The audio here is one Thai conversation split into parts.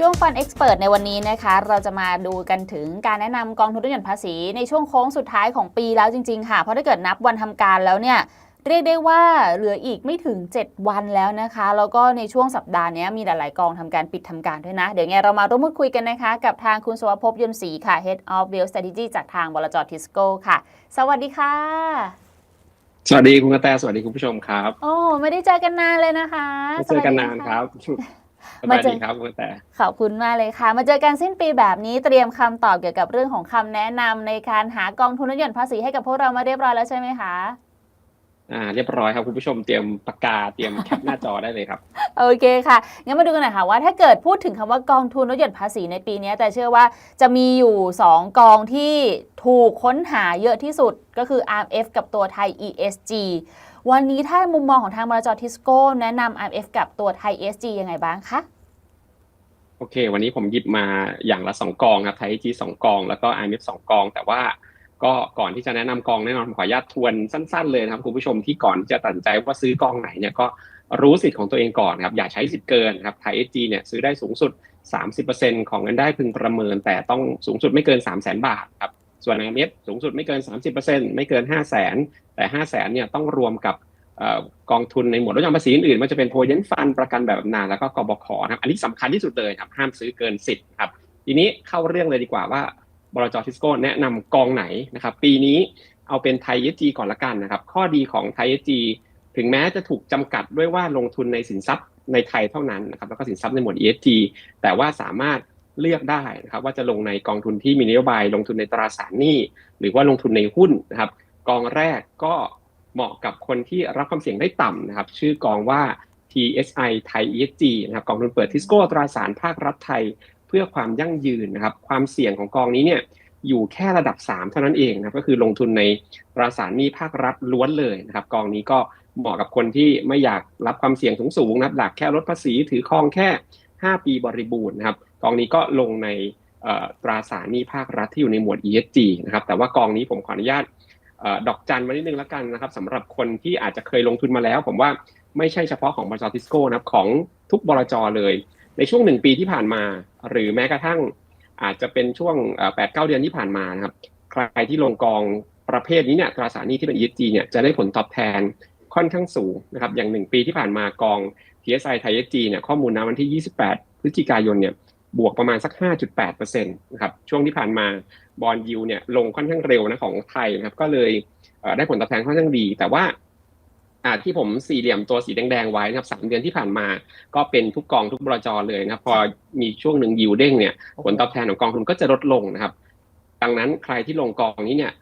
ช่วงฟันเอ็กซ์เพรในวันนี้นะคะ เราจะมาดูกันถึงการแนะนำกองทุนลดหย่อนภาษีในช่วงโค้งสุดท้ายของปีแล้วจริงๆ ค่ะ เพราะถ้าเกิดนับวันทำการแล้วเนี่ยเรียกได้ว่าเหลืออีกไม่ถึง 7 วันแล้วนะคะ แล้วก็ในช่วงสัปดาห์นี้มีหลาย ๆ กองทำการปิดทำการด้วยนะ เดี๋ยวไงเรามาร่วมพูดคุยกันนะคะ กับทางคุณสวภพยนต์ศรีค่ะ Head of Wealth Strategy จากทางบลจทิสโก้ค่ะ สวัสดีค่ะ สวัสดีคุณกระแตสวัสดีคุณผู้ชมครับ โอ้ไม่ได้เจอกันนานเลยนะคะไม่เจอกันนานสวัสดีคค่ะรับส มาวัสเจอดีครับคุณกระแตขอบคุณมากเลยค่ะ มาเจอกันสิ้นปีแบบนี้เตรียมคำตอบเกี่ยวกับเรื่องของคำแนะนำในการหากองทุนลดหย่อนภาษีให้กับพวกเรามาเรียบร้อยแล้วใช่ไหมคะอ่าเรียบร้อยครับคุณผู้ชมเตรียมปากกาเตรียมแคปหน้าจอได้เลยครับ โอเคค่ะงั้นมาดูกันหน่อยค่ะว่าถ้าเกิดพูดถึงคำว่ากองทุนลดหย่อนภาษีในปีนี้ แต่เชื่อว่าจะมีอยู่ 2 กองที่ถูกค้นหาเยอะที่สุดก็คือ RMF กับตัวไทย ESG วันนี้ถ้ามุมมองของทางบลจทิสโก้แนะนำ RMF กับตัวไทย ESG ยังไงบ้างคะโอเค วันนี้ผมหยิบมาอย่างละสองกองครับไทยจีสองกอง แล้วก็ไอเอฟสองกอง แต่ว่าก็ก่อนที่จะแนะนำกองแน่นอนผมขออนุญาตทวนสั้น ๆ เลยนะครับคุณผู้ชมที่ก่อนที่จะตัดใจว่าซื้อกองไหนเนี่ยก็รู้สิทธิ์ของตัวเองก่อนครับอย่าใช้สิทธิ์เกินครับไทยเอจีเนี่ยซื้อได้สูงสุด 30%ของเงินได้พึงประเมินแต่ต้องสูงสุดไม่เกิน 3 0 0 0 0 0 บาทครับ ส่วน i m f สูงสุดไม่เกิน 30%ไม่เกิน 5 0 0 0 0 0แต่ 5 0 0 0 0 0เนี่ยต้องรวมกับอกองทุนในหมวดลดหย่อนภาษีอื่นๆมันจะเป็นโพเยนฟันประกันแบบนาญแล้วก็กบขนะครับอันนี้สำคัญที่สุดเลยครับห้ามซื้อเกินสิทธิ์ครับทีนี้เข้าเรื่องเลยดีกว่าว่าบลจทิสโก้แนะนำกองไหนนะครับ ปีนี้เอาเป็นไทยเอจีก่อนละกันนะครับ ข้อดีของไทยเอจีถึงแม้จะถูกจำกัดด้วยว่าลงทุนในสินทรัพย์ในไทยเท่านั้นนะครับแล้วก็สินทรัพย์ในหมวด ESG แต่ว่าสามารถ เลือกได้นะครับว่าจะลงในกองทุนที่มีนโยบายลงทุนในตราสารหนี้ หรือว่าลงทุนในหุ้นนะครับ กองแรกก็เหมาะกับคนที่รับความเสี่ยงได้ต่ำนะครับ ชื่อกองว่า TSI ไทย ESG นะครับกองทุนเปิดทิสโก้ตราสารภาครัฐไทย เพื่อความยั่งยืนนะครับ ความเสี่ยงของกองนี้เนี่ยอยู่แค่ระดับ 3 เท่านั้นเองนะครับก็คือลงทุนในตราสารหนี้ภาครัฐล้วนเลยนะครับ กองนี้ก็เหมาะกับคนที่ไม่อยากรับความเสี่ยงสูงๆนะหลักแค่ลดภาษีถือครองแค่ 5 ปีบริบูรณ์นะครับ องนี้ก็ลงในตราสารหนี้ภาครัฐที่อยู่ในหมวด ESG นะครับ แต่ว่ากองนี้ผมขออนุญาตอดอกจันไว้นิดนึงแล้วกันนะครับสำหรับคนที่อาจจะเคยลงทุนมาแล้ว ผมว่าไม่ใช่เฉพาะของบลจทิสโก้นะครับของทุกบลจเลย ในช่วงหนึ่งปีที่ผ่านมา หรือแม้กระทั่งอาจจะเป็นช่วงแปดเก้าเดือนที่ผ่านมานะครับใครที่ลงกองประเภทนี้เนี่ยตราสารหนี้ที่เป็น ESG เนี่ยจะได้ผลตอบแทนค่อนข้างสูงนะครับอย่างหนึ่งปีที่ผ่านมากอง TSI ไทย ESG เนี่ยข้อมูลนะวันที่ 28 พฤศจิกายนเนี่ย บวกประมาณสัก 5.8%นะครับช่วงที่ผ่านมาบอลยูเนี่ยลงค่อนข้างเร็วนะของไทยนะครับก็เลยเได้ผลตอบแทนค่อนข้างดี แต่ว่าที่ผมสี่เหลี่ยมตัวสีแดงๆไว้นะครับสามเดือนที่ผ่านมาก็เป็นทุกกองทุกบลจเลยนะครับ พอมีช่วงหนึ่งยิวเด้งเนี่ยผลตอบแทนของกองทุนก็จะลดลงนะครับ ดังนั้นใครที่ลงกองนี้เนี่ย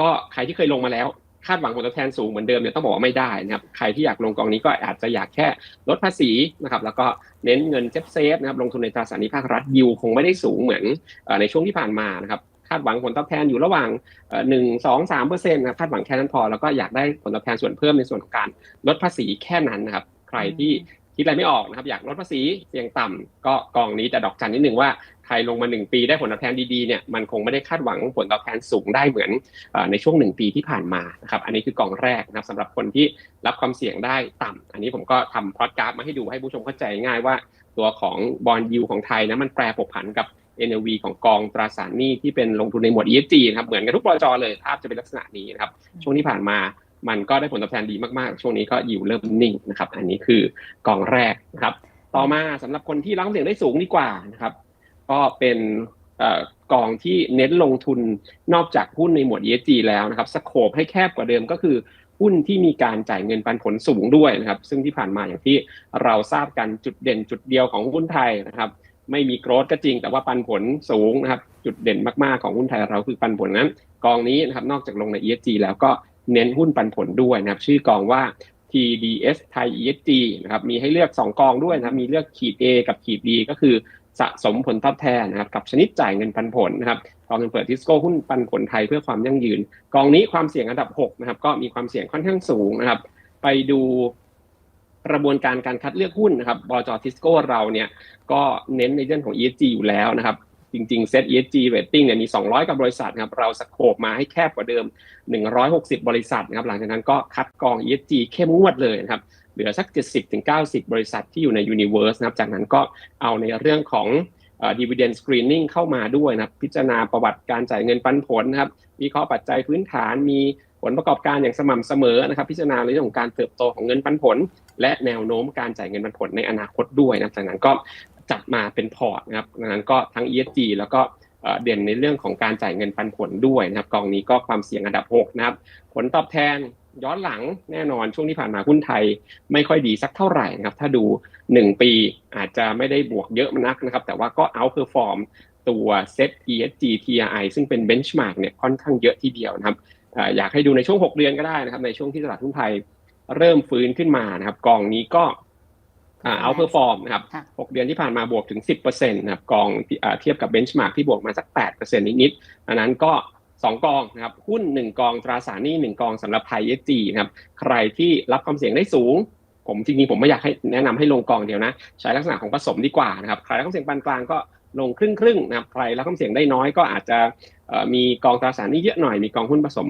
ก็ใครที่เคยลงมาแล้ว คาดหวังผลตอบแทนสูงเหมือนเดิมเนี่ยต้องบอกว่าไม่ได้นะครับใครที่อยากลงกองนี้ก็อาจจะอยากแค่ลดภาษีนะครับแล้วก็เน้นเงินเซฟเซฟนะครับลงทุนในตราสารหนี้ภาครัฐยิวคงไม่ได้สูงเหมือนในช่วงที่ผ่านมานะครับคาดหวังผลตอบแทนอยู่ระหว่างหนึ่งสองสามเปอร์เซ็นต์นะคาดหวังแค่นั้นพอ แล้วก็อยากได้ผลตอบแทนส่วนเพิ่มในส่วนของการลดภาษีแค่นั้นนะครับ ใครที่คิดอะไรไม่ออกนะครับ อยากลดภาษีเสี่ยงต่ำก็กองนี้แต่ดอกจันนิดหนึ่งว่า ใครลงมาหนึ่งปีได้ผลตอบแทนดีๆเนี่ยมันคงไม่ได้คาดหวังผลตอบแทนสูงได้เหมือนเอ่อในช่วงหนึ่งปีที่ผ่านมานะครับอันนี้คือกองแรกนะครับสำหรับคนที่รับความเสี่ยงได้ต่ำอันนี้ผมก็ทำพอดกราฟมาให้ดูให้ผู้ชมเข้าใจง่ายว่า ตัวของบอลยูของไทยนะมันแปรผกผันกับ NLV ของกองตราสารหนี้ที่เป็นลงทุนในหมวด ESG นะครับเหมือนกันทุกบลจเลยภาพจะเป็นลักษณะนี้นะครับช่วงที่ผ่านมามันก็ได้ผลตอบแทนดีมากๆ ช่วงนี้ก็อยู่เริ่มนิ่งนะครับ อันนี้คือกองแรกนะครับ ต่อมาสำหรับคนที่รับความเสี่ยงได้สูงดีกว่านะครับ ก็เป็นอกองที่เน้นลงทุนนอกจากหุ้นในหมวด ESG แล้วนะครับสโคปให้แคบกว่าเดิมก็คือหุ้นที่มีการจ่ายเงินปันผลสูงด้วยนะครับ ซึ่งที่ผ่านมาอย่างที่เราทราบกันจุดเด่นจุดเดียวของหุ้นไทยนะครับ ไม่มีโกรธก็จริง แต่ว่าปันผลสูงนะครับ จุดเด่นมากๆของหุ้นไทยเราคือปันผลนั้น กองนี้นะครับนอกจากลงใน ESG แล้วก็เน้นหุ้นปันผลด้วยนะครับ ชื่อกองว่า TDS ไทย ESG นะครับมีให้เลือก 2 กองด้วยนะครับมีเลือกขีด A กับขีด B ก็คือ สะสมผลตอบแทนนะครับกับชนิดจ่ายเงินปันผลนะครับกองเงินเปิดทิสโก้หุ้นปันผลไทยเพื่อความยั่งยืน กองนี้ความเสี่ยงอันดับ6นะครับก็มีความเสี่ยงค่อนข้างสูงนะครับ ไปดูกระบวนการการคัดเลือกหุ้นนะครับบจทิสโก้เราเนี่ยก็เน้นในเรื่องของ ESG อยู่แล้วนะครับจริงๆเซต ESG rating เนี่ยมี 200 กับบริษัทครับเราสโคปมาให้แคบกว่าเดิม 160 บริษัทนะครับหลังจากนั้นก็คัดกอง ESG เข้มงวดเลยนะครับ เหลือสัก 70-90 บริษัทที่อยู่ใน Universe นะครับ จากนั้นก็เอาในเรื่องของเอ่อ dividend screening เข้ามาด้วยนะครับพิจารณาประวัติการจ่ายเงินปันผลนะครับวิเคราะห์ปัจจัยพื้นฐานมีผลประกอบการอย่างสม่ำเสมอนะครับ พิจารณาเรื่องของการเติบโตของเงินปันผล และแนวโน้มการจ่ายเงินปันผลในอนาคตด้วยนะครับจากนั้นก็จัดมาเป็นพอร์ตนะครับดังนั้นก็ทั้ง ESG แล้วก็เอ่อเด่นในเรื่องของการจ่ายเงินปันผลด้วยนะครับกองนี้ก็ความเสี่ยงอันดับ 6 นะครับ ผลตอบแทน ย้อนหลังแน่นอนช่วงที่ผ่านมาหุ้นไทยไม่ค่อยดีสักเท่าไหร่นะครับ ถ้าดู 1 ปีอาจจะไม่ได้บวกเยอะนักนะครับ แต่ว่าก็ outperform ตัว Set ESG TRI ซึ่งเป็น benchmark เนี่ยค่อนข้างเยอะทีเดียวนะครับเอ่ออยากให้ดูในช่วง 6 เดือนก็ได้นะครับ ในช่วงที่ตลาดหุ้นไทยเริ่มฟื้นขึ้นมานะครับ กองนี้ก็อ่า outperform นะครับค่ะ6เดือนที่ผ่านมาบวกถึง 10%นะครับ กองที่อ่าเทียบกับเบนช์มาร์กที่บวกมาสัก 8%นิดๆอันนั้นก็ 2 กองนะครับหุ้น 1 กองตราสารหนี้ 1 กองสำหรับไทยเอจีนะครับใครที่รับความเสี่ยงได้สูง ผมจริงๆผมไม่อยากให้แนะนำให้ลงกองเดียวนะ ใช้ลักษณะของผสมดีกว่านะครับใครรับความเสี่ยงปานกลางก็ลงครึ่งครึ่งนะครับใครรับความเสี่ยงได้น้อยก็อาจจะมีกองตราสารหนี้เยอะหน่อยมีกองหุ้นผสม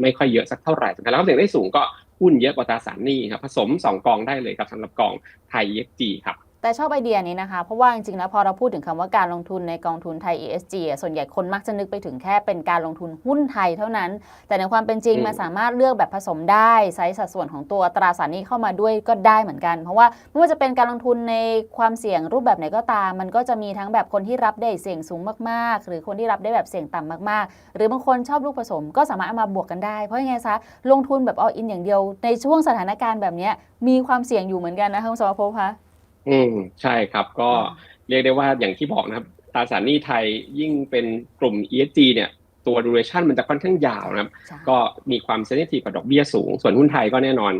ไม่ค่อยเยอะสักเท่าไหร่แต่รับความเสี่ยงได้สูงก็หุ้นเยอะกว่าตราสารหนี้ครับผสมสองกองได้เลยครับสำหรับกองไทยเอจีครับ แต่ชอบไอเดียนี้นะคะ เพราะว่าจริงๆแล้วพอเราพูดถึงคำว่าการลงทุนในกองทุนไทย ESG อะส่วนใหญ่คนมักจะนึกไปถึงแค่เป็นการลงทุนหุ้นไทยเท่านั้น แต่ในความเป็นจริงอืมมันสามารถเลือกแบบผสมได้ไซส์สัดส่วนของตัวตราสารหนี้เข้ามาด้วยก็ได้เหมือนกัน เพราะว่าไม่ว่าจะเป็นการลงทุนในความเสี่ยงรูปแบบไหนก็ตาม มันก็จะมีทั้งแบบคนที่รับได้เสี่ยงสูงมากๆ หรือคนที่รับได้แบบเสี่ยงต่ำมาก ๆ หรือบางคนชอบลูกผสมก็สามารถเอามาบวกกันได้เพราะยังไงซะลงทุนแบบเอาอินอย่างเดียว ในช่วงสถานการณ์แบบเนี้ยมีความเสี่ยงอยู่เหมือนกันนะคะคุณสมภพคะ อืมใช่ครับก็อ่าเรียกได้ว่าอย่างที่บอกนะครับตราสารหนี้ไทยยิ่งเป็นกลุ่ม ESG เนี่ยตัว duration มันจะค่อนข้างยาวนะครับใช่ก็มีความเซนซิทีฟกับดอกเบี้ยสูง ส่วนหุ้นไทยก็แน่นอน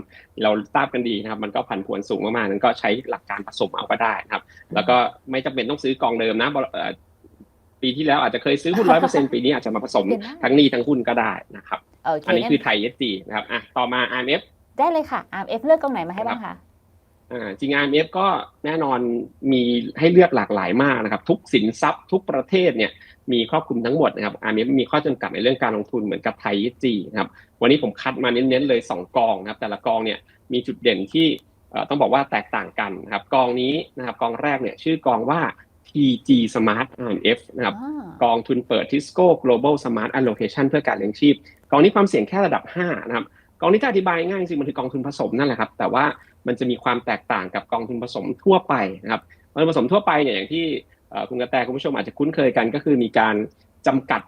เราทราบกันดีนะครับ มันก็ผันผวนสูงมากๆนั้นก็ใช้หลักการผสมเอาก็ได้นะครับ แล้วก็ไม่จำเป็นต้องซื้อกองเดิมนะเอ่อปีที่แล้วอาจจะเคยซื้อหุ้นร้อยเปอร์เซ็นปีนี้อาจจะมาผสมเปลี่ยนได้ทั้งหนี้ทั้งหุ้นก็ได้นะครับโอเคอันนี้งั้นคือไทย ESG นะครับอะต่อมา IMF ได้เลยค่ะ RF เลือกกองไหนมาให้บ้างคะอ่า จริง IMF ก็แน่นอนมีให้เลือกหลากหลายมากนะครับ ทุกสินทรัพย์ทุกประเทศเนี่ยมีครอบคลุมทั้งหมดนะครับ IMF มีข้อจำกัดในเรื่องการลงทุนเหมือนกับไทยจีนะครับวันนี้ผมคัดมาเน้นๆเลย 2 กองนะครับ แต่ละกองเนี่ยมีจุดเด่นที่เอ่อต้องบอกว่าแตกต่างกันนะครับ กองนี้นะครับกองแรกเนี่ยชื่อกองว่า TG Smart IMF นะครับอ่ากองทุนเปิด Tisco Global Smart Allocation เพื่อการเลี้ยงชีพ กองนี้ความเสี่ยงแค่ระดับ5นะครับกองนี้ถ้าอธิบายง่ายจริงๆมันคือกองทุนผสมนั่นแหละครับ แต่ว่า มันจะมีความแตกต่างกับกองทุนผสมทั่วไปนะครับกองทุนผสมทั่วไปเนี่ยอย่างที่คุณกระแตคุณผู้ชมอาจจะคุ้นเคยกัน ก็คือมีการจำกัด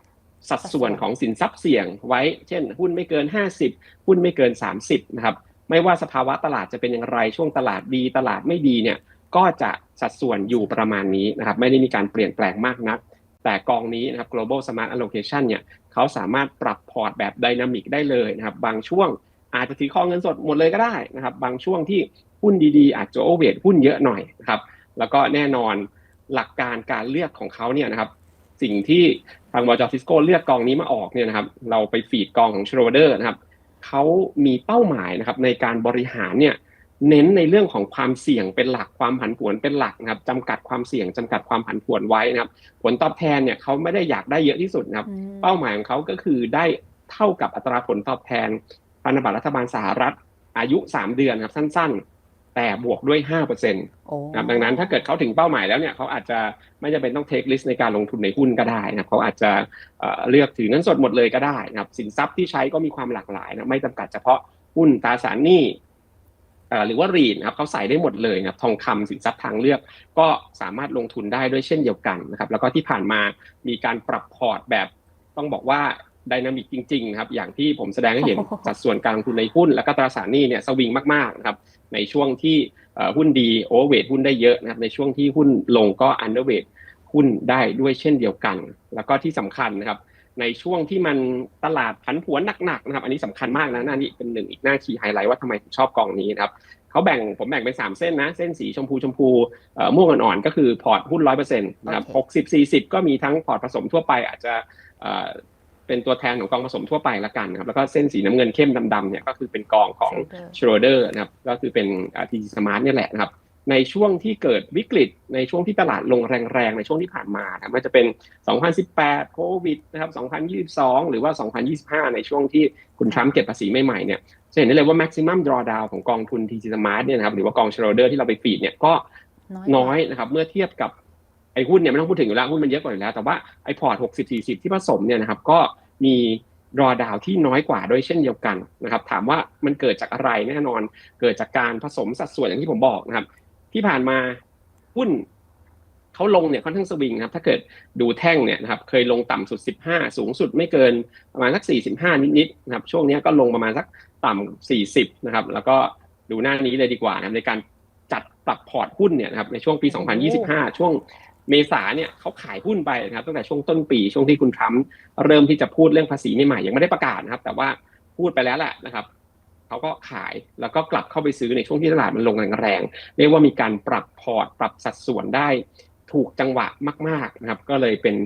สัดส่วนของสินทรัพย์เสี่ยงไว้ เช่น หุ้นไม่เกิน 50 หุ้นไม่เกิน 30นะครับไม่ว่าสภาวะตลาดจะเป็นอย่างไรช่วงตลาดดีตลาดไม่ดีเนี่ยก็จะสัดส่วนอยู่ประมาณนี้นะครับไม่ได้มีการเปลี่ยนแปลงมากนัก แต่กองนี้นะครับ global smart allocation เนี่ยเขาสามารถปรับพอร์ตแบบไดนามิกได้เลยนะครับ บางช่วง อาจจะถือครองเงินสดหมดเลยก็ได้นะครับ บางช่วงที่หุ้นดีๆ อาจจะโอเวทหุ้นเยอะหน่อยนะครับ แล้วก็แน่นอนหลักการการเลือกของเขาเนี่ยนะครับ สิ่งที่ทางบจทิสโก้เลือกกองนี้มาออกเนี่ยนะครับ เราไปฟีดกองของชโรเดอร์นะครับเขามีเป้าหมายนะครับ ในการบริหารเนี่ยเน้นในเรื่องของความเสี่ยงเป็นหลักความผันผวนเป็นหลักนะครับจำกัดความเสี่ยงจำกัดความผันผวนไว้นะครับ ผลตอบแทนเนี่ยเขาไม่ได้อยากได้เยอะที่สุดนะครับอืมเป้าหมายของเขาก็คือได้เท่ากับอัตราผลตอบแทน พันธบัตรรัฐบาลสหรัฐอายุ 3 เดือนครับสั้นๆ แต่บวกด้วย5%นโอ้ะครับดังนั้นถ้าเกิดเขาถึงเป้าหมายแล้วเนี่ยเขาอาจจะไม่จำเป็นต้องเทคลิสต์ในการลงทุนในหุ้นก็ได้นะครับเขาอาจจะเอ่อเลือกถือเงินสดหมดเลยก็ได้นะครับสินทรัพย์ที่ใช้ก็มีความหลากหลายนะไม่จำกัดเฉพาะหุ้นตราสารหนี้เอ่อหรือว่ารีดนะครับเขาใส่ได้หมดเลยนะครับทองคำสินทรัพย์ทางเลือก ก็สามารถลงทุนได้ด้วยเช่นเดียวกันนะครับแล้วก็ที่ผ่านมามีการปรับพอร์ตแบบต้องบอกว่าไดนามิกจริงๆนะครับอย่างที่ผมแสดงให้เห็นสัดส่วนการลงทุนในหุ้น แล้วก็ตราสารหนี้เนี่ยสวิงมากๆนะครับในช่วงที่เอ่อหุ้นดีโอเวอร์เวทหุ้นได้เยอะนะครับในช่วงที่หุ้นลงก็อันเดอร์เวทหุ้นได้ด้วยเช่นเดียวกัน แล้วก็ที่สำคัญนะครับในช่วงที่มันตลาดผันผวนหนักๆนะครับ อันนี้สำคัญมากนะหน้านี้เป็นหนึ่งอีกหน้าคีย์ไฮไลท์ว่าทำไมถึงชอบกองนี้นะครับเขาแบ่งผมแบ่งเป็น3เส้นนะ เส้นสีชมพูชมพูเอ่อม่วงอ่อนๆก็คือพอร์ตหุ้นร้อยเปอร์เซ็นต์นะครับหกสิบสี่สิบก็มีทั้งพอร์ตผสมทั่วไปอาจจะ เอ่อเป็นตัวแทนของกองผสมทั่วไปละกันนะครับแล้วก็เส้นสีน้ำเงินเข้มดำๆเนี่ยก็คือเป็นกองของชโรเดอร์นะครับก็คือเป็นทีจีสมาร์ทเนี่ยแหละนะครับในช่วงที่เกิดวิกฤต ในช่วงที่ตลาดลงแรงๆ ในช่วงที่ผ่านมานะไมันจะเป็น 2018 โควิดนะครับ 2022 หรือว่า 2025 ในช่วงที่คุณทรัมป์เก็บภาษีใหม่ๆเนี่ยจะเห็นได้เลยว่า maximum drawdown ของกองทุน TG Smart เนี่ยนะครับหรือว่ากอง shareholder ที่เราไปฟีดเนี่ยก็น้อยนะครับเมื่อเทียบกับ ไอ้หุ้นเนี่ยไม่ต้องพูดถึงอยู่แล้วหุ้นมันเยอะกว่าอยู่แล้ว แต่ว่าไอ้พอร์ต60 40ที่ผสมเนี่ยนะครับก็มีรอดาวที่น้อยกว่าด้วยเช่นเดียวกันนะครับถามว่ามันเกิดจากอะไรแน่นอน เกิดจากการผสมสัดส่วนอย่างที่ผมบอกนะครับ ที่ผ่านมาหุ้นเขาลงเนี่ยค่อนข้างสวิงครับถ้าเกิดดูแท่งเนี่ยนะครับเคยลงต่ำสุด 15 สูงสุดไม่เกินประมาณสัก 45 นิดๆนะครับช่วงนี้ก็ลงประมาณสักต่ำ40 นะครับ แล้วก็ดูหน้านี้เลยดีกว่านะครับในการจัดปรับพอร์ตหุ้นเนี่ยนะครับในช่วงปี 2025 ช่วง เมษาเนี่ยเขาขายหุ้นไปนะครับตั้งแต่ช่วงต้นปีช่วงที่คุณทรัมป์เริ่มที่จะพูดเรื่องภาษีใหม่ๆยังไม่ได้ประกาศนะครับ แต่ว่าพูดไปแล้วแหละนะครับเขาก็ขายแล้วก็กลับเข้าไปซื้อในช่วงที่ตลาดมันลงแรงๆเรียกว่ามีการปรับพอร์ต ปรับสัดส่วนได้ถูกจังหวะมากๆนะครับ ก็เลยเป็น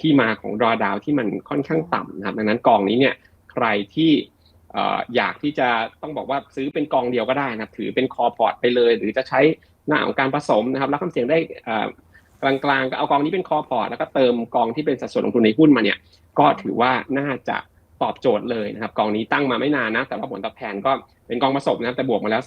ที่มาของรอดาวที่มันค่อนข้างต่ำนะครับดังนั้นกองนี้เนี่ยใครที่อยากที่จะต้องบอกว่าซื้อเป็นกองเดียวก็ได้นะครับ ถือเป็นคอพอร์ตไปเลย หรือจะใช้หน้าของการผสมนะครับรับความเสี่ยงได้อ่อ กลางๆก็เอากองนี้เป็นคอพอร์ตแล้วก็เติมกองที่เป็นสัดส่วนลงทุนในหุ้นมาเนี่ย ก็ถือว่าน่าจะตอบโจทย์เลยนะครับ กองนี้ตั้งมาไม่นานนะ แต่ว่าผลตอบแทนก็เป็นกองผสมนะครับแต่บวกมาแล้ว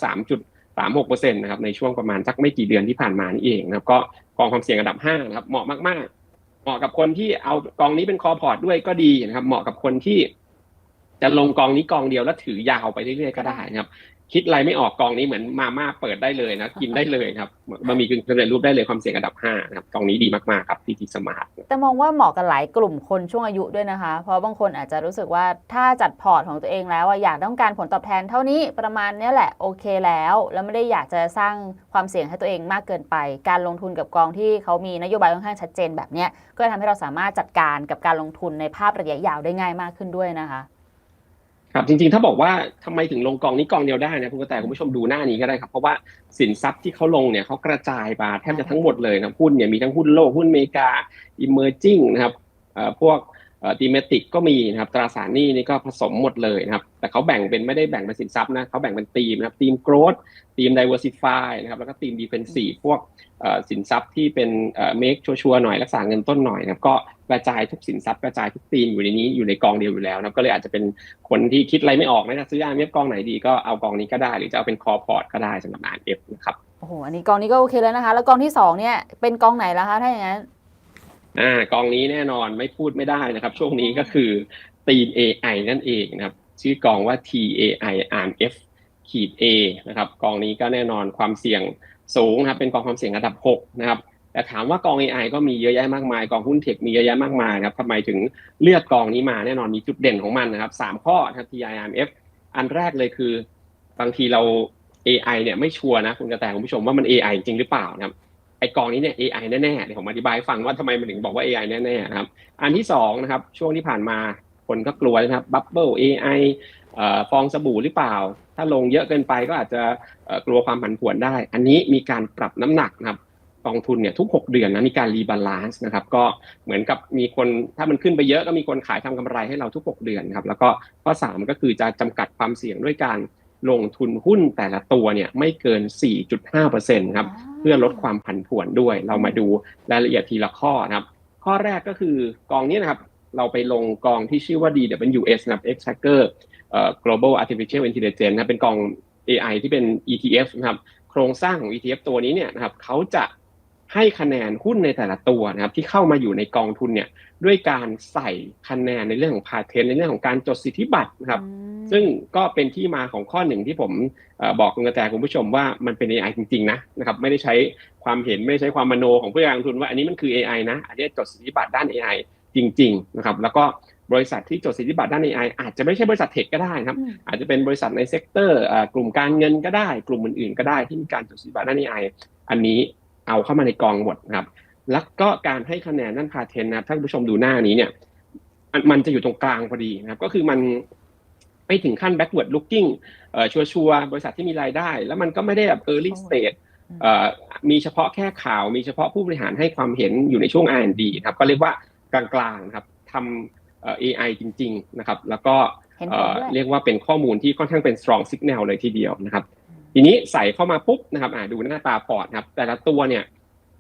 3.36%นะครับในช่วงประมาณสักไม่กี่เดือนที่ผ่านมานี่เองนะครับก็กองความเสี่ยงอันดับ5นะครับเหมาะมากๆ เหมาะกับคนที่เอากองนี้เป็นคอพอร์ตด้วยก็ดีนะครับ เหมาะกับคนที่จะลงกองนี้กองเดียวแล้วถือยาวไปเรื่อยๆก็ได้นะครับ คิดอะไรไม่ออกกองนี้เหมือนมาม่าเปิดได้เลยนะกินได้เลยครับบะหมี่กึ่งสำเร็จรูปได้เลยความเสี่ยงอันดับห้านะครับกองนี้ดีมากๆครับทีทีสมาร์ทแต่มองว่าเหมาะกับหลายกลุ่มคนช่วงอายุด้วยนะคะ เพราะบางคนอาจจะรู้สึกว่าถ้าจัดพอร์ตของตัวเองแล้วอะอยากต้องการผลตอบแทนเท่านี้ประมาณเนี้ยแหละโอเคแล้ว แล้วไม่ได้อยากจะสร้างความเสี่ยงให้ตัวเองมากเกินไป การลงทุนกับกองที่เขามีนโยบายค่อนข้างชัดเจนแบบเนี้ยก็จะทำให้เราสามารถจัดการกับการลงทุนในภาพระยะยาวได้ง่ายมากขึ้นด้วยนะคะ ครับจริงๆ ถ้าบอกว่าทำไมถึงลงกองนี้กองเดียวได้นะคุณกระแตคุณผู้ชมดูหน้านี้ก็ได้ครับ เพราะว่าสินทรัพย์ที่เขาลงเนี่ยเขากระจายมาแทบจะทั้งหมดเลยนะหุ้นเนี่ยมีทั้งหุ้นโลกหุ้นอเมริกา emerging นะครับเอ่อพวก เอ่อ thematic ก็มีนะครับตราสารหนี้นี่ก็ผสมหมดเลยนะครับ แต่เขาแบ่งเป็นไม่ได้แบ่งเป็นสินทรัพย์นะเขาแบ่งเป็นธีมนะครับธีม growth ธีม diversify นะครับแล้วก็ธีม defensive พวกเอ่อสินทรัพย์ที่เป็นเอ่อ make ชัวร์ๆหน่อยรักษาเงินต้นหน่อยนะครับก็กระจายทุกสินทรัพย์กระจายทุกธีมอยู่ในนี้อยู่ในกองเดียวอยู่แล้วนะครับก็เลยอาจจะเป็นคนที่คิดอะไรไม่ออกนะจะซื้ออาร์เอฟกองไหนดีก็เอากองนี้ก็ได้ หรือจะเอาเป็นคอพอร์ตก็ได้สำหรับอาร์เอฟนะครับโอ้โหอันนี้กองนี้ก็โอเคแล้วนะคะ แล้วกองที่สองเนี่ยเป็นกองไหนแล้วคะถ้าอย่างนั้น อ่ากองนี้แน่นอนไม่พูดไม่ได้นะครับ ช่วงนี้ก็คือตีม AI นั่นเองนะครับ ชื่อกองว่า TAI RMF ขีด A นะครับกองนี้ก็แน่นอนความเสี่ยงสูงนะครับเป็นกองความเสี่ยงระดับ 6 นะครับแต่ถามว่ากอง AI ก็มีเยอะแยะมากมาย กองหุ้นเทคมีเยอะแยะมากมายครับทำไมถึงเลือกกองนี้มาแน่นอนมีจุดเด่นของมันนะครับสามข้อนะครับ TIMF อันแรกเลยคือบางทีเรา AI เนี่ยไม่ชัวร์นะคุณกระแตคุณผู้ชมว่ามัน AI จริงหรือเปล่านะครับ ไอกองนี้เนี่ย AI แน่ๆเดี๋ยวผมอธิบายฟังว่าทำไมมันถึงบอกว่า AI แน่ๆนะครับ อันที่สองนะครับ ช่วงที่ผ่านมาคนก็กลัวนะครับบับเบิล AI ฟองสบู่หรือเปล่า ถ้าลงเยอะเกินไปก็อาจจะกลัวความผันผวนได้ อันนี้มีการปรับน้ำหนักนะครับกองทุนเนี่ยทุก 6 เดือนนะมีการรีบาลานซ์นะครับก็เหมือนกับมีคนถ้ามันขึ้นไปเยอะก็มีคนขายทำกำไรให้เราทุก 6 เดือนครับแล้วก็ข้อ 3 ก็คือจะจำกัดความเสี่ยงด้วยการ ลงทุนหุ้นแต่ละตัวเนี่ยไม่เกิน 4.5%ครับเพื่อลดความผันผวนด้วย เรามาดูรายละเอียดทีละข้อนะครับ ข้อแรกก็คือกองนี้นะครับ เราไปลงกองที่ชื่อว่า DWS นะครับ X Tracker เอ่อ Global Artificial Intelligence นะครับเป็นกอง AI ที่เป็น ETF นะครับ โครงสร้างของ ETF ตัวนี้เนี่ยนะครับเขาจะ ให้คะแนนหุ้นในแต่ละตัวนะครับที่เข้ามาอยู่ในกองทุนเนี่ยด้วยการใส่คะแนนในเรื่องของพาเทนในเรื่องของการจดสิทธิบัตรนะครับ ซึ่งก็เป็นที่มาของข้อหนึ่งที่ผมเอ่อบอกคุณกระแตคุณผู้ชมว่ามันเป็น AI จริงๆนะนะครับไม่ได้ใช้ความเห็นไม่ได้ใช้ความมโนของผู้ลงทุนว่าอันนี้มันคือ AI นะอันนี้จดสิทธิบัตรด้าน AI จริงๆนะครับแล้วก็บริษัทที่จดสิทธิบัตรด้าน AI อาจจะไม่ใช่บริษัทเทคก็ได้นะครับอืมอาจจะเป็นบริษัทในเซกเตอร์อ่ากลุ่มการเงินก็ได้ กลุ่มอื่นๆก็ได้ที่มีการจดสิทธิบัตรด้าน AI อันนี้ เอาเข้ามาในกองหมดนะครับ แล้วก็การให้คะแนนด้านพาเทนนะครับท่านผู้ชมดูหน้านี้เนี่ยมันมันจะอยู่ตรงกลางพอดีนะครับ ก็คือมันไม่ถึงขั้น backward looking เอ่อชัวร์ๆบริษัทที่มีรายได้ แล้วมันก็ไม่ได้แบบ early stage เอ่อมีเฉพาะแค่ข่าว มีเฉพาะผู้บริหารให้ความเห็นอยู่ในช่วง R&D นะครับ ก็เรียกว่ากลางๆนะครับทำเอ่อ AI จริง ๆ นะครับ แล้วก็เห็นผเอ่ลอด้วยเรียกว่าเป็นข้อมูลที่ค่อนข้างเป็น strong signal เลยทีเดียวนะครับ ทีนี้ใส่เข้ามาปุ๊บนะครับอ่าดูหน้าตาพอร์ตนะครับ แต่ละตัวเนี่ย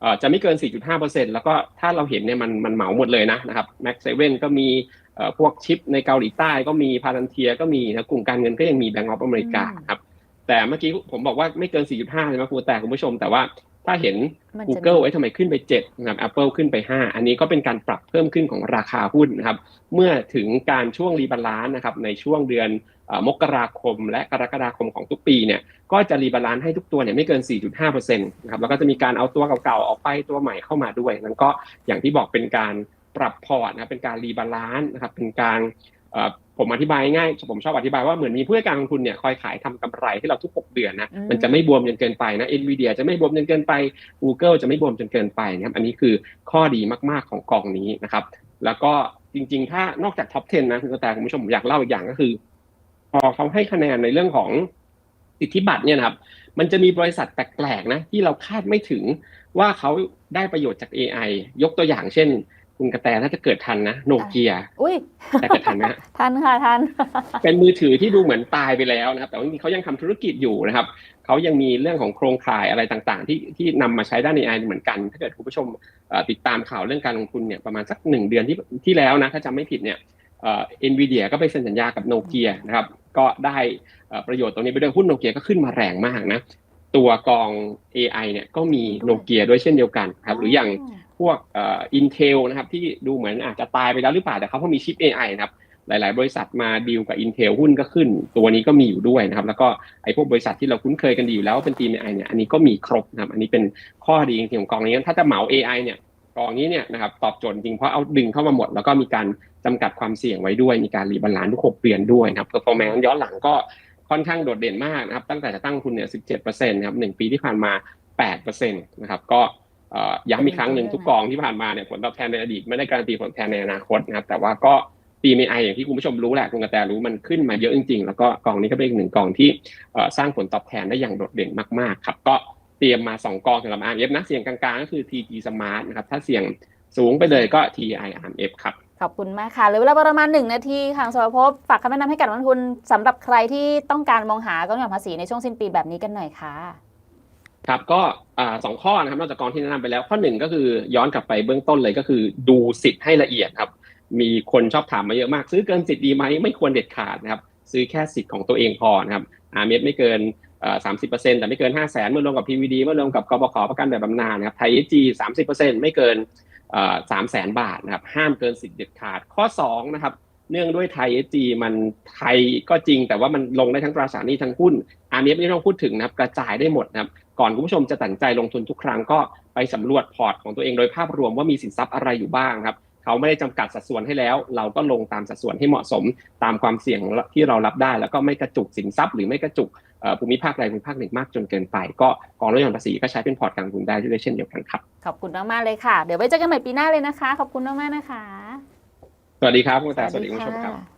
เอ่อจะไม่เกิน 4.5%แล้วก็ถ้าเราเห็นเนี่ยมันมันเหมาหมดเลยนะนะครับ Max 7ก็มีเอ่อพวกชิปในเกาหลีใต้ก็มีพารันเทียก็มีนะกลุ่มการเงินก็ยังมีแบงก์ออฟอเมริกาอืมครับแต่เมื่อกี้ผมบอกว่าไม่เกิน 4.5 ใช่ไหมครูแต่คุณผู้ชมแต่ว่าถ้าเห็นมันจะ Google ไอ้ทำไมขึ้นไป7นะครับ Apple ขึ้นไป 5 อันนี้ก็เป็นการปรับเพิ่มขึ้นของราคาหุ้นนะครับ เมื่อถึงการช่วงรีบาลานซ์นะครับในช่วงเดือนเอ่อ มกราคม และกรกฎาคมของทุกปีเนี่ยก็จะรีบาลานซ์ให้ทุกตัวเนี่ยไม่เกิน 4.5%นะครับแล้วก็จะมีการเอาตัวเก่าๆออกไปตัวใหม่เข้ามาด้วยนั้นก็อย่างที่บอกเป็นการปรับพอร์ตนะครับเป็นการรีบาลานซ์นะครับเป็นการเอ่อผมอธิบายง่ายๆผมชอบอธิบายว่าเหมือนมีผู้ให้การลงทุนเนี่ยคอยขายทำกำไรให้เราทุก 6 เดือนนะอืมมันจะไม่บวมจนเกินไปนะ Nvidia จะไม่บวมจนเกินไป Google จะไม่บวมจนเกินไปนะครับอันนี้คือข้อดีมากๆของกองนี้นะครับแล้วก็จริงๆ ถ้านอกจากท็อป 10 นะคุณกระแตคุณผู้ชมผมอยากเล่าอีกอย่างก็คือ พอเขาให้คะแนนในเรื่องของสิทธิบัตรเนี่ยนะครับ มันจะมีบริษัทแปลกๆนะที่เราคาดไม่ถึงว่าเขาได้ประโยชน์จาก AI ยกตัวอย่างเช่น คุณกระแตถ้าจะเกิดทันนะโนเกียอุ้ยแต่เกิดทันนะทันค่ะทัน เป็นมือถือที่ดูเหมือนตายไปแล้วนะครับ แต่ว่าจริงๆเขายังทำธุรกิจอยู่นะครับเขายังมีเรื่องของโครงข่ายอะไรต่างๆ ที่ที่นำมาใช้ด้าน AI เหมือนกัน ถ้าเกิดคุณผู้ชมเอ่อติดตามข่าวเรื่องการลงทุนเนี่ยประมาณสักหนึ่งเดือนที่ที่แล้วนะถ้าจำไม่ผิดเนี่ย เอ็นวีเดียก็ไปเซ็นสัญญากับโนเกียนะครับ ก็ได้ประโยชน์ตรงนี้ไปด้วยหุ้นโนเกียก็ขึ้นมาแรงมากนะ ตัวกอง AI เนี่ยก็มีโนเกียด้วยเช่นเดียวกันครับหรืออย่างพวกอ่อ Intel นะครับที่ดูเหมือนอาจจะตายไปแล้วหรือเปล่าแต่เขาก็มีชิป AI นะครับหลาย ๆ บริษัทมาดีลกับ Intel หุ้นก็ขึ้น ตัวนี้ก็มีอยู่ด้วยนะครับ แล้วก็ไอ้พวกบริษัทที่เราคุ้นเคยกันดีอยู่แล้วเป็นทีม AI เนี่ยอันนี้ก็มีครบนะครับ อันนี้เป็นข้อดีจริงๆของกองนี้ถ้าจะเหมา AI เนี่ยกองนี้เนี่ยนะครับตอบโจทย์จริงเพราะเอาดึงเข้ามาหมด แล้วก็มีการ จำกัดความเสี่ยงไว้ด้วย มีการรีบาลานซ์ทุก6เดือนด้วยนะครับ performance ย้อนหลังก็ค่อนข้างโดดเด่นมากนะครับ ตั้งแต่จะตั้งทุนเนี่ย17%นต์นะครับหนึ่งปีที่ผ่านมา8%นต์นะครับ ก็ย้ำอีกครั้งหนึ่งทุกกองที่ผ่านมาเนี่ยผลตอบแทนในอดีตไม่ได้การันตีผลตอบแทนในอนาคตนะครับ แต่ว่าก็ปีเมไออย่างที่คุณผู้ชมรู้แหละคุณกระแตรู้มันขึ้นมาเยอะจริง ๆ แล้วก็กองนี้ก็เป็นอีกหนึ่งกองที่สร้างผลตอบแทนได้อย่างโดดเด่นมากๆครับก็เตรียมมา 2 กองสำหรับ RMF นะเสี่ยงกลางๆ ก็คือ TG Smart นะครับถ้าเสี่ยงสูงไปเลยก็ TI RMF ครับ ขอบคุณมากค่ะเหลือเวลาประมาณหนึ่งนาทีค่ะสวัสภพฝากคำแนะนำให้กับนักลงทุนสำหรับใครที่ต้องการมองหากองทุนหย่อนภาษีในช่วงสิ้นปีแบบนี้กันหน่อยค่ะ ครับก็สองข้อนะครับนอกจากกองที่แนะนำไปแล้วข้อหนึ่งก็คือย้อนกลับไปเบื้องต้นเลยก็คือดูสิทธิ์ให้ละเอียดครับ มีคนชอบถามมาเยอะมาก ซื้อเกินสิทธิ์ดีไหมไม่ควรเด็ดขาดนะครับซื้อแค่สิทธิ์ของตัวเองพอนะครับอาเมไม่เกินสามสิบเปอร์เซ็นต์แต่ไม่เกินห้าแสนเมื่อรวมกับ PVD เมื่อรวมกับกบขประกันแบบบำนาญนะครับไทยจีสามสิบเปอร์เซ็นต์ไม่เกิน สามแสนบาทนะครับห้ามเกินสิทธิ์เด็ดขาดข้อสองนะครับเนื่องด้วยไทยเอจีมันไทยก็จริง แต่ว่ามันลงได้ทั้งตราสารหนี้ทั้งหุ้นอาร์เมไม่ต้องพูดถึงนะครับกระจายได้หมดนะครับก่อนคุณผู้ชมจะตัดใจลงทุนทุกครั้งก็ไปสำรวจพอร์ตของตัวเองโดยภาพรวมว่ามีสินทรัพย์อะไรอยู่บ้างครับเขาไม่ได้จำกัดสัดส่วนให้แล้ว เราก็ลงตามสัดส่วนให้เหมาะสมตามความเสี่ยงที่เรารับได้ แล้วก็ไม่กระจุกสินทรัพย์หรือไม่กระจุก ภูมิภาคใดภูมิภาคหนึ่งมากจนเกินไป ก็กองลดหย่อนภาษีก็ใช้เป็นพอร์ตการลงทุนได้ด้วยเช่นเดียวกันครับ ขอบคุณมากๆเลยค่ะ เดี๋ยวไว้เจอกันใหม่ปีหน้าเลยนะคะ ขอบคุณมากๆนะคะ สวัสดีครับคุณแต่สวัสดีคุณผู้ชมครับค่ะ